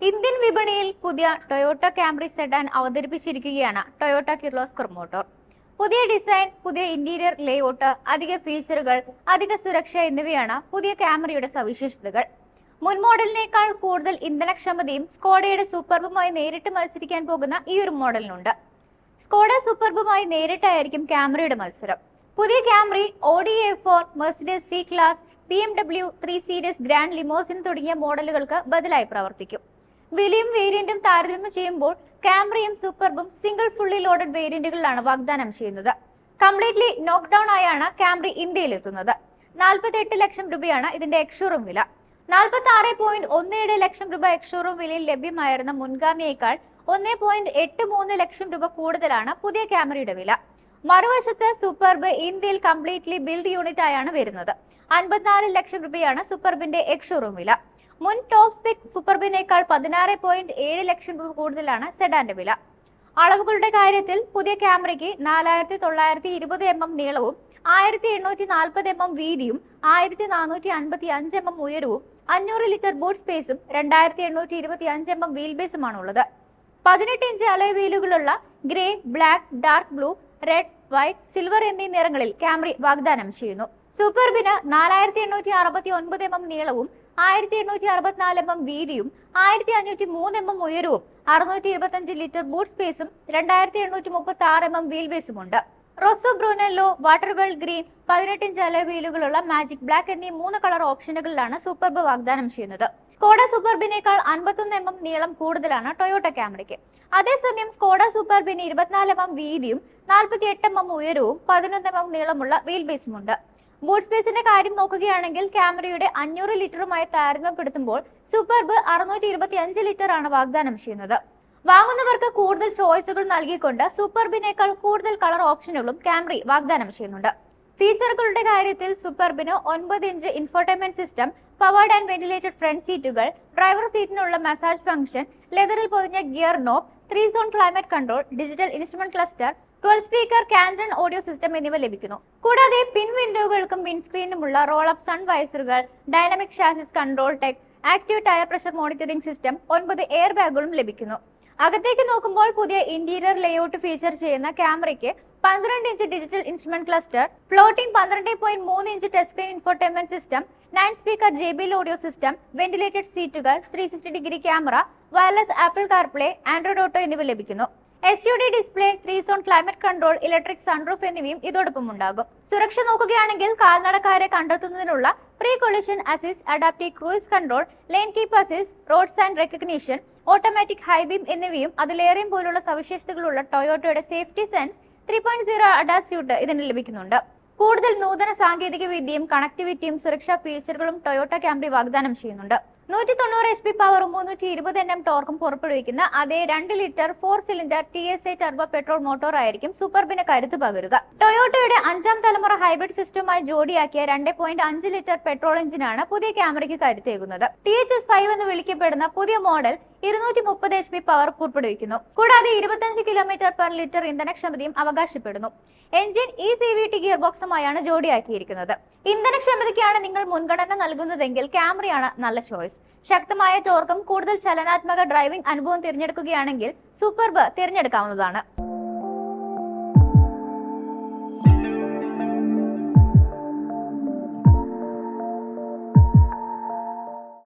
Indian വിപണിയിൽ പുതിയ Toyota Camry sedan അവതരിപ്പിച്ചിരിക്കുകയാണ് ടൊയോട്ട കിർലോസ്കർ മോട്ടോർ. പുതിയ ഡിസൈൻ പുതിയ ഇന്റീരിയർ ലേഔട്ട് അധിക ഫീച്ചറുകൾ അധിക സുരക്ഷ എന്നിവയാണ് പുതിയ ക്യാമറയുടെ സവിശേഷതകൾ. മുൻ മോഡലിനേക്കാൾ കൂടുതൽ ഇന്ധനക്ഷമതയും സ്കോഡയുടെ സൂപ്പർബുമായി നേരിട്ട് മത്സരിക്കാൻ പോകുന്ന ഈ ഒരു മോഡലിനുണ്ട്. സ്കോഡ സൂപ്പർബുമായി നേരിട്ടായിരിക്കും ക്യാമറയുടെ മത്സരം. പുതിയ Camry Audi A four Mercedes C class B M W three series grand limousine തുടങ്ങിയ മോഡലുകൾക്ക് ബദലായി പ്രവർത്തിക്കും. വിലയും വേരിയന്റും താരതമ്യം ചെയ്യുമ്പോൾ ക്യാമറയും സൂപ്പർബും സിംഗിൾ ഫുള്ളി ലോഡഡ് വേരിയന്റുകളിലാണ് വാഗ്ദാനം ചെയ്യുന്നത്. കംപ്ലീറ്റ്ലി നോക്ക്ഡൌൺ ആയാണ് ക്യാമറി ഇന്ത്യയിൽ എത്തുന്നത് നാൽപ്പത്തി എട്ട് ലക്ഷം രൂപയാണ് ഇതിന്റെ എക്സ്ഷോറൂം വില. നാൽപ്പത്തി ആറ് പോയിന്റ് ഒന്ന് ഏഴ് ലക്ഷം രൂപ എക്സ്ഷോറൂം വിലയിൽ ലഭ്യമായിരുന്ന മുൻഗാമിയേക്കാൾ ഒന്ന് പോയിന്റ് എട്ട് മൂന്ന് ലക്ഷം രൂപ കൂടുതലാണ് പുതിയ ക്യാമറയുടെ വില. മറുവശത്ത് സൂപ്പർബ് ഇന്ത്യയിൽ കംപ്ലീറ്റ്ലി ബിൽഡ് യൂണിറ്റ് ആയാണ് വരുന്നത്. അൻപത്തിനാല് ലക്ഷം രൂപയാണ് സൂപ്പർബിന്റെ എക്സ്ഷോറൂം വില. മുൻ ടോപ്പ് സ്പെക് സൂപ്പർബിനേക്കാൾ പതിനാറ് പോയിന്റ് ഏഴ് ലക്ഷം രൂപ കൂടുതലാണ് സെഡാന്റെ വില. അളവുകളുടെ കാര്യത്തിൽ പുതിയ ക്യാമറയ്ക്ക് നാലായിരത്തി തൊള്ളായിരത്തി ഇരുപത് എം എം നീളവും ആയിരത്തി എണ്ണൂറ്റി നാൽപ്പത് എം എം വീതിയും ആയിരത്തി നാനൂറ്റി അൻപത്തി അഞ്ച് എം എം ഉയരവും അഞ്ഞൂറ് ലിറ്റർ ബൂട്ട് സ്പേസും രണ്ടായിരത്തി എണ്ണൂറ്റി ഇരുപത്തി അഞ്ച് എം എം വീൽ ബേസുമാണ് ഉള്ളത് പതിനെട്ട് inch alloy വീലുകളുള്ള grey black dark blue red white silver എന്നീ നിറങ്ങളിൽ ക്യാമറി വാഗ്ദാനം ചെയ്യുന്നു. സൂപ്പർബിന് നാലായിരത്തി എണ്ണൂറ്റി അറുപത്തി ഒൻപത് എം എം നീളവും ആയിരത്തി എണ്ണൂറ്റി അറുപത്തിനാല് എം എം വീതിയും ആയിരത്തി അഞ്ഞൂറ്റി മൂന്ന് എം എം ഉയരവും അറുന്നൂറ്റി ഇരുപത്തഞ്ച് ലിറ്റർ ബൂട്ട് സ്പേസും രണ്ടായിരത്തി എണ്ണൂറ്റി മുപ്പത്തി ആറ് M M wheel ബേസുമുണ്ട്. Rosso Brunello water world green പതിനെട്ട് ഇഞ്ച് അലോയ് വീലുകളുള്ള മാജിക് ബ്ലാക്ക് എന്നീ മൂന്ന് കളർ ഓപ്ഷനുകളിലാണ് സൂപ്പർബ് വാഗ്ദാനം ചെയ്യുന്നത്. സ്കോഡ സൂപ്പർബിനേക്കാൾ അൻപത്തൊന്ന് എം എം നീളം കൂടുതലാണ് ടൊയോട്ട ക്യാമറയ്ക്ക്. അതേസമയം സ്കോഡ സൂപ്പർബിന് ഇരുപത്തിനാല് എം എം വീതിയും നാൽപ്പത്തി എട്ട് എം എം ഉയരവും പതിനൊന്ന് എം എം നീളമുള്ള വീൽ ബേസുമുണ്ട്. ബൂട്ട് സ്പേസിന്റെ കാര്യം നോക്കുകയാണെങ്കിൽ ക്യാമറയുടെ അഞ്ഞൂറ് ലിറ്ററുമായി താരതമ്യപ്പെടുത്തുമ്പോൾ സൂപ്പർബ് അറുന്നൂറ്റി ഇരുപത്തി അഞ്ച് ലിറ്റർ ആണ് വാഗ്ദാനം ചെയ്യുന്നത്. വാങ്ങുന്നവർക്ക് കൂടുതൽ ചോയ്സുകൾ നൽകിക്കൊണ്ട് സൂപ്പർബിനേക്കാൾ കൂടുതൽ കളർ ഓപ്ഷനുകളും ക്യാമറി വാഗ്ദാനം ചെയ്യുന്നുണ്ട്. ഫീച്ചറുകളുടെ കാര്യത്തിൽ സൂപ്പർബിന് ഒൻപത് inch infotainment system powered and ventilated front സീറ്റുകൾ ഡ്രൈവർ സീറ്റിനുള്ള മസാജ് ഫംഗ്ഷൻ ലെതറിൽ പൊതിഞ്ഞ gear knob three zone climate control digital instrument cluster twelve speaker Canton audio system എന്നിവ ലഭിക്കുന്നു. കൂടാതെ പിൻ വിൻഡോകൾക്കും വിൻസ്ക്രീനുമുള്ള roll up sun വൈസറുകൾ dynamic chassis control tech active tyre pressure monitoring system ഒൻപത് എയർ ബാഗുകളും ലഭിക്കുന്നു. അകത്തേക്ക് നോക്കുമ്പോൾ പുതിയ ഇന്റീരിയർ ലേഔട്ട് ഫീച്ചർ ചെയ്യുന്ന ക്യാമറയ്ക്ക് പന്ത്രണ്ട് inch digital instrument cluster floating പന്ത്രണ്ട് പോയിന്റ് മൂന്ന് inch touch screen infotainment system nine speaker J B audio system ventilated സീറ്റുകൾ three sixty degree camera wireless Apple CarPlay Android auto എന്നിവ ലഭിക്കുന്നു. H U D display three zone climate control electric sunroof എന്നിവയും ഇതോടൊപ്പം ഉണ്ടാകും. സുരക്ഷ നോക്കുകയാണെങ്കിൽ കാൽനടക്കാരെ കണ്ടെത്തുന്നതിനുള്ള pre collision assist adaptive cruise control lane keep assist road sign recognition automatic high beam എന്നിവയും അതിലേറെയും പോലുള്ള സവിശേഷതകളുള്ള ടൊയോട്ടോയുടെ safety sense three point zero ADAS suite ഇതിന് ലഭിക്കുന്നുണ്ട്. കൂടുതൽ നൂതന സാങ്കേതിക വിദ്യയും കണക്ടിവിറ്റിയും സുരക്ഷാ ഫീച്ചറുകളും ടൊയോട്ട ക്യാമറി വാഗ്ദാനം ചെയ്യുന്നുണ്ട്. നൂറ്റി തൊണ്ണൂറ് എച്ച് പി പവറും മുന്നൂറ്റി ഇരുപത് എൻ എം ടോർക്കും പുറപ്പെടുവിക്കുന്ന അതേ രണ്ട് litre four cylinder T S I turbo petrol motor ആയിരിക്കും സൂപ്പർബിന് കരുത്ത് പകരുക. ടൊയോട്ടോയുടെ അഞ്ചാം തലമുറ ഹൈബ്രിഡ് സിസ്റ്റവുമായി ജോഡിയാക്കിയ രണ്ട് പോയിന്റ് അഞ്ച് ലിറ്റർ പെട്രോൾ എഞ്ചിനാണ് പുതിയ ക്യാമറയ്ക്ക് കരുത്തേകുന്നത്. ടി എച്ച് എസ് ഫൈവ് എന്ന് വിളിക്കപ്പെടുന്ന പുതിയ മോഡൽ ഇരുന്നൂറ്റി മുപ്പത് എച്ച് പി പവർ പുറപ്പെടുവിക്കുന്നു കൂടാതെ ഇരുപത്തഞ്ച് കിലോമീറ്റർ പെർ ലിറ്റർ ഇന്ധനക്ഷമതയും അവകാശപ്പെടുന്നു. Engine E C V T gear ബോക്സുമായാണ് ജോഡിയാക്കിയിരിക്കുന്നത്. ഇന്ധനക്ഷമതയ്ക്കാണ് നിങ്ങൾ മുൻഗണന നൽകുന്നതെങ്കിൽ ക്യാമറയാണ് നല്ല ചോയ്സ് ശക്തമായ ടോർക്കും കൂടുതൽ ചലനാത്മക ഡ്രൈവിംഗ് അനുഭവം തിരഞ്ഞെടുക്കുകയാണെങ്കിൽ സൂപ്പർബ് തിരഞ്ഞെടുക്കാവുന്നതാണ്.